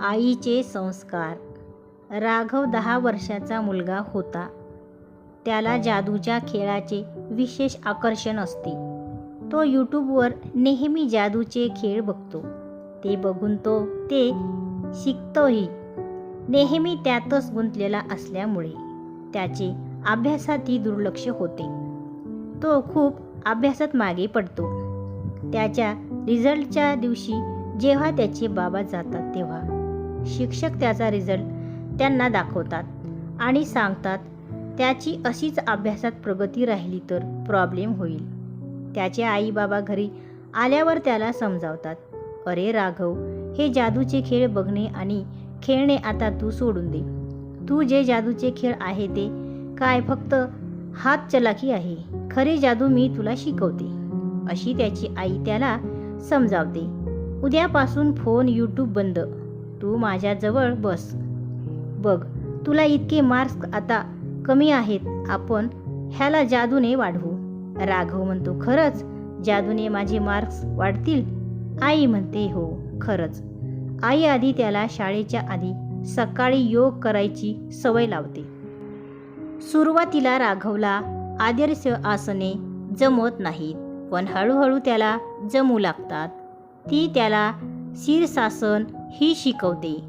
आईचे संस्कार. राघव दहा वर्षाचा मुलगा होता. त्याला जादूच्या खेळाचे विशेष आकर्षण असते. तो यूट्यूबवर नेहमी जादूचे खेळ बघतो. ते बघून तो ते शिकतोही. नेहमी त्यातच गुंतलेला असल्यामुळे त्याचे अभ्यासातही दुर्लक्ष होते. तो खूप अभ्यासात मागे पडतो. त्याच्या रिझल्टच्या दिवशी जेव्हा त्याचे बाबा जातात तेव्हा शिक्षक त्याचा रिझल्ट त्यांना दाखवतात आणि सांगतात त्याची अशीच अभ्यासात प्रगती राहिली तर प्रॉब्लेम होईल. त्याचे आई बाबा घरी आल्यावर त्याला समजावतात अरे राघव हे जादूचे खेळ बघणे आणि खेळणे आता तू सोडून दे. तू जे जादूचे खेळ आहे ते काय फक्त हात चलाकी आहे. खरे जादू मी तुला शिकवते. अशी त्याची आई त्याला समजावते. उद्यापासून फोन यूट्यूब बंद. तू माझ्याजवळ बस. बघ तुला इतके मार्क्स आता कमी आहेत आपण ह्याला जादूने वाढवू. राघव म्हणतो खरंच? जादूने माझे मार्क्स वाढतील? आई म्हणते हो खरंच. आई आधी त्याला शाळेच्या आधी सकाळी योग करायची सवय लावते. सुरुवातीला राघवला आदर्श आसने जमत नाहीत पण हळूहळू त्याला जमू लागतात. ती त्याला शीर्षासन ही शिकवते.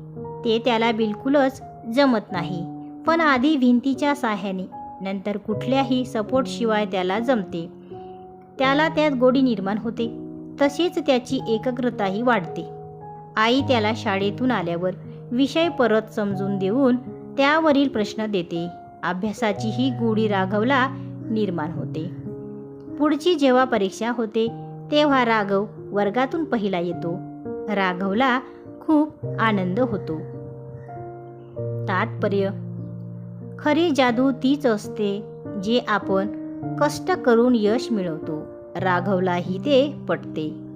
ते त्याला बिलकुलच जमत नाही. पण आधी भिंतीच्या साह्याने नंतर कुठल्याही सपोर्टशिवाय त्याला जमते. त्याला त्यात गोडी निर्माण होते. तसेच त्याची एकाग्रताही वाढते. आई त्याला शाळेतून आल्यावर विषय परत समजून देऊन त्यावरील प्रश्न देते. अभ्यासाचीही गोडी राघवला निर्माण होते. पुढची जेव्हा परीक्षा होते तेव्हा राघव वर्गातून पहिला येतो. राघवला खूप आनंद होतो. तात्पर्य खरी जादू तीच असते जे आपण कष्ट करून यश मिळवतो. राघवलाही ते पटते.